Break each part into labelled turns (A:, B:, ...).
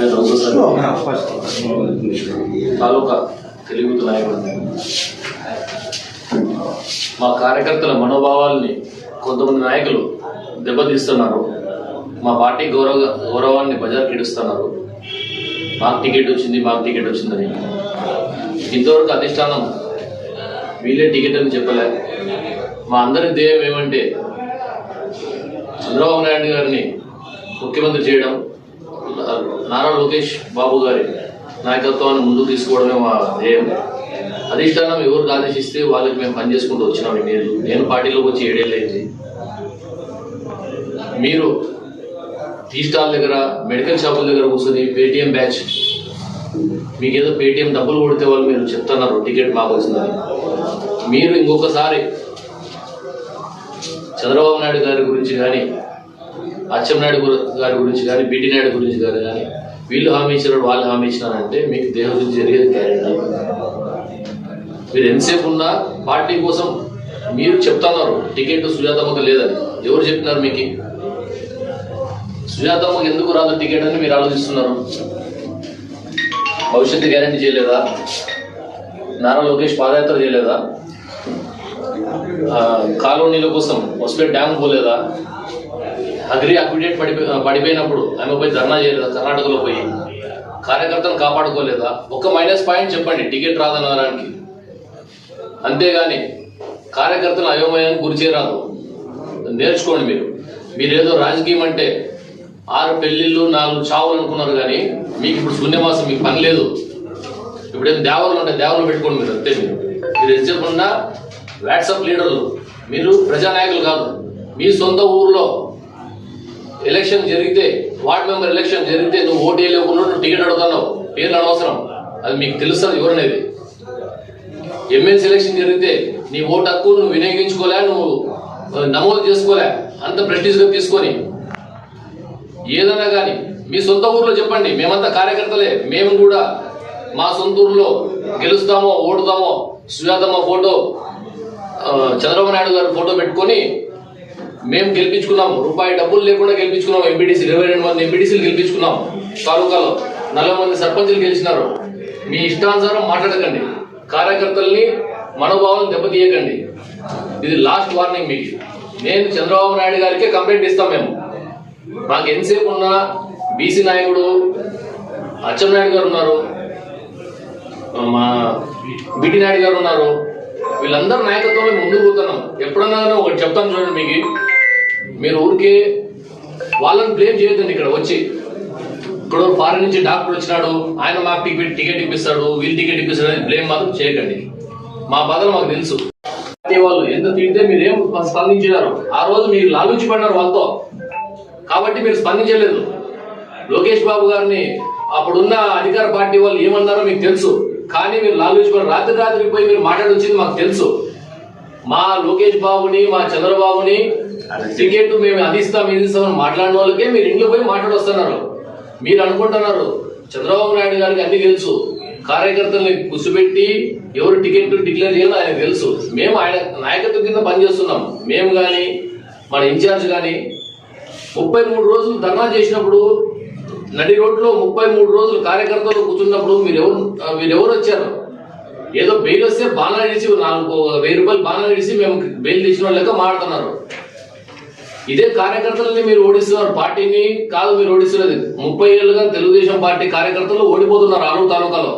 A: నమస్కారం నా పేరు రఘు సార్ తాలూకా తెలుగు నాయకుడు. మా కార్యకర్తల మనోభావాల్ని కొంతమంది నాయకులు దెబ్బతీస్తున్నారు. మా పార్టీ గౌరవ గౌరవాన్ని బజార్కి ఇడుస్తున్నారు. మాకు టికెట్ వచ్చింది మాకు టికెట్ వచ్చిందని. ఇంతవరకు అధిష్టానం వీళ్ళే టికెట్ అని చెప్పలే. మా అందరి ధ్యేయం ఏమంటే చంద్రబాబు నాయుడు గారిని ముఖ్యమంత్రి చేయడం నారా లోకేష్ బాబు గారి నాయకత్వాన్ని ముందుకు తీసుకోవడమే మా ధ్యేయం. అధిష్టానం ఎవరికి ఆదేశిస్తే వాళ్ళకి మేము పనిచేసుకుంటూ వచ్చినాం. ఇన్నేళ్ళు నేను పార్టీలోకి వచ్చి ఏడేళ్ళైంది మీరు టీ స్టాల్ దగ్గర మెడికల్ షాపుల దగ్గర కూర్చొని పేటిఎం బ్యాచ్ మీకు ఏదో పేటిఎం డబ్బులు కొడితే వాళ్ళు మీరు చెప్తున్నారు టికెట్ మాకు వచ్చిందని. మీరు ఇంకొకసారి చంద్రబాబు నాయుడు గారి గురించి కానీ అచ్చెన్నాయుడు గారి గురించి కానీ బీటీ నాయుడు గురించి గారు కానీ వీళ్ళు హామీ ఇచ్చినారు వాళ్ళు హామీ ఇచ్చినారంటే మీకు దేహం గురించి జరిగేది గ్యారెంటీ మీరు ఎంతసేపు ఉన్నా పార్టీ కోసం మీరు చెప్తున్నారు టికెట్ సుజాతమ్మకు లేదని. ఎవరు చెప్పినారు మీకు? సుజాతమ్మకు ఎందుకు రాదు టికెట్ అని మీరు ఆలోచిస్తున్నారు? భవిష్యత్తు గ్యారెంటీ చేయలేదా? నారా లోకేష్ పాదయాత్ర చేయలేదా? కాలనీల కోసం వస్తే డ్యామ్ పోలేదా? అగ్రి అక్విడేట్ పడి పడిపోయినప్పుడు ఆమె పోయి ధర్నా చేయలేదా? కర్ణాటకలో పోయి. కార్యకర్తను కాపాడుకోలేదా? ఒక మైనస్ పాయింట్ చెప్పండి టికెట్ రాదనడానికి. అంతేగాని కార్యకర్తలు అయోమయానికి గురి చేయరాదు. నేర్చుకోండి మీరు. మీరేదో రాజకీయం అంటే ఆరు పెళ్ళిళ్ళు నాలుగు చావులు అనుకున్నారు కానీ మీకు ఇప్పుడు శూన్యమాసం మీకు పని లేదు. ఇప్పుడేం దేవలు ఉంటాయి దేవలు పెట్టుకోండి మీరు అంతే మీరు. మీరు ఎంతసేపు వాట్సాప్ లీడర్లు మీరు ప్రజానాయకులు కాదు. మీ సొంత ఊర్లో ఎలక్షన్ జరిగితే వార్డ్ మెంబర్ ఎలక్షన్ జరిగితే నువ్వు ఓటు వేయలేకుండా టికెట్ అడుగుతున్నావు. పేర్లు అనవసరం. అది మీకు తెలుస్తుంది ఎవరనేది. ఎమ్మెల్సీ ఎలక్షన్ జరిగితే నీ ఓటు హక్కు నువ్వు వినియోగించుకోలే నువ్వు నమోదు చేసుకోలే. అంత ప్రెస్టీజ్గా తీసుకొని ఏదైనా కానీ మీ సొంత ఊర్లో చెప్పండి. మేమంతా కార్యకర్తలే. మేము కూడా మా సొంత ఊర్లో గెలుస్తామో ఓడుతామో సుజాతమ్మ ఫోటో చంద్రబాబు నాయుడు గారి ఫోటో పెట్టుకొని మేము గెలిపించుకున్నాం. రూపాయి డబ్బులు లేకుండా గెలిపించుకున్నాం. ఎంపీటీసీ ఇరవై రెండు మంది ఎంపీటీసీలు గెలిపించుకున్నాం. తాలూకాలో నలభై మంది సర్పంచులు గెలిచినారు. మీ ఇష్టానుసారం మాట్లాడకండి. కార్యకర్తల్ని మనోభావాలను దెబ్బతీయకండి. ఇది లాస్ట్ వార్నింగ్ మీకు. నేను చంద్రబాబు నాయుడు గారికే కంప్లైంట్ ఇస్తాం మేము. మాకు ఎంతసేపు ఉన్నా బీసీ నాయకుడు అచ్చెన్నాయుడు గారు ఉన్నారు. మా బిటి నాయుడు గారు ఉన్నారు. వీళ్ళందరూ నాయకత్వంలో ముందుకు పోతున్నాం. ఎప్పుడన్నా ఒకటి చెప్తాను చూడండి మీకు. మీరు ఊరికే వాళ్ళని బ్లేమ్ చేయొద్దండి ఇక్కడ వచ్చి. ఇక్కడ ఫారెన్ నుంచి డాక్టర్ వచ్చినాడు ఆయన మాకు టికెట్ టికెట్ ఇప్పిస్తాడు వీళ్ళు టికెట్ ఇప్పిస్తాడు అని బ్లేమ్ మాత్రం చేయకండి. మా బాధలు మాకు తెలుసు. పార్టీ వాళ్ళు ఎంత తిడితే మీరు ఏం స్పందించినారు? ఆ రోజు మీరు లాలుచి పడినారు వాళ్ళతో. కాబట్టి మీరు స్పందించలేదు. లోకేష్ బాబు గారిని అప్పుడున్న అధికార పార్టీ వాళ్ళు ఏమన్నారో మీకు తెలుసు. కానీ మీరు లాలూచుకొని రాత్రి రాత్రికి పోయి మీరు మాట్లాడొచ్చింది మాకు తెలుసు. మా లోకేష్ బాబుని మా చంద్రబాబుని టికెట్ మేము అది ఇస్తాం ఇది మాట్లాడిన వాళ్ళకే మీరు ఇంట్లో పోయి మాట్లాడొస్తున్నారు. మీరు అనుకుంటున్నారు. చంద్రబాబు నాయుడు గారికి అన్ని తెలుసు. కార్యకర్తల్ని కూర్చోబెట్టి ఎవరు టికెట్ డిక్లేర్ చేయాలో ఆయనకు తెలుసు. మేము ఆయన నాయకత్వం కింద పనిచేస్తున్నాం. మేము కానీ మన ఇన్ఛార్జ్ కానీ ముప్పై మూడు రోజులు ధర్నా చేసినప్పుడు నడి రోడ్లో ముప్పై మూడు రోజులు కార్యకర్తలు కూర్చున్నప్పుడు మీరు ఎవరు మీరు ఎవరు వచ్చారు? ఏదో బెయిల్ వస్తే బాణాలు ఇడిచి నాలుగు వెయ్యి రూపాయలు బాణాలు ఇడిచి మేము బెయిల్ తీసిన లెక్క మాడుతున్నారు ఇదే కార్యకర్తలని మీరు ఓడిస్తున్నారు. పార్టీని కాదు మీరు ఓడిస్తున్నది. ముప్పై ఏళ్ళుగా తెలుగుదేశం పార్టీ కార్యకర్తలు ఓడిపోతున్నారు ఆరు తాలూకాలో.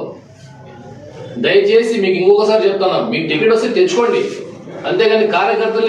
A: దయచేసి మీకు ఇంకొకసారి చెప్తాను మీకు టికెట్ వస్తే తెచ్చుకోండి. అంతేగాని కార్యకర్తలు